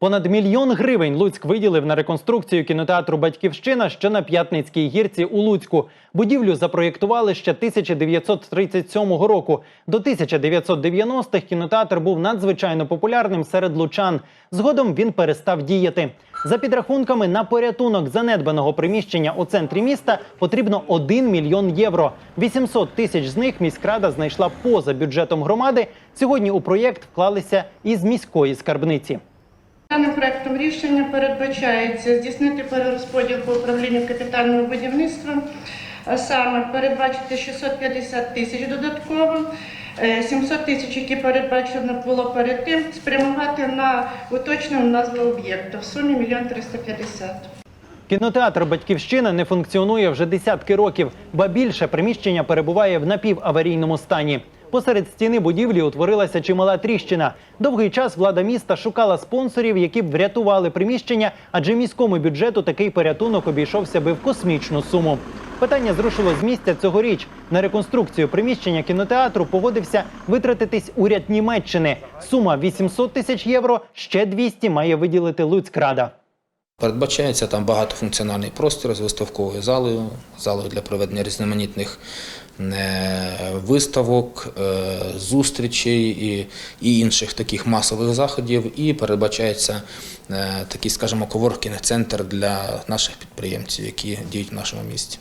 Понад мільйон гривень Луцьк виділив на реконструкцію кінотеатру Батьківщина, що на П'ятницькій гірці у Луцьку. Будівлю запроєктували ще 1937 року. До 1990-х кінотеатр був надзвичайно популярним серед лучан. Згодом він перестав діяти. За підрахунками на порятунок занедбаного приміщення у центрі міста потрібно 1 мільйон євро. 800 тисяч з них міськрада знайшла поза бюджетом громади. Сьогодні у проєкт вклалися із міської скарбниці. Даним проектом рішення передбачається здійснити перерозподіл по управлінню капітального будівництва, а саме передбачити 650 тисяч додатково, е, 700 тисяч, які передбачено було перед тим, спрямувати на уточнену назву об'єкту в сумі 1 350 Кінотеатр Батьківщина не функціонує вже десятки років, ба більше приміщення перебуває в напіваварійному стані. Посеред стіни будівлі утворилася чимала тріщина. Довгий час влада міста шукала спонсорів, які б врятували приміщення, адже міському бюджету такий порятунок обійшовся би в космічну суму. Питання зрушило з місця цьогоріч. На реконструкцію приміщення кінотеатру погодився витратитись уряд Німеччини. Сума 800 тисяч євро, ще 200 має виділити Луцькрада. Передбачається там багатофункціональний простір з виставковою залою, залою для проведення різноманітних е, виставок, е, зустрічей і, і інших таких масових заходів. І передбачається е, такий, скажімо, коворкінг центр для наших підприємців, які діють в нашому місті.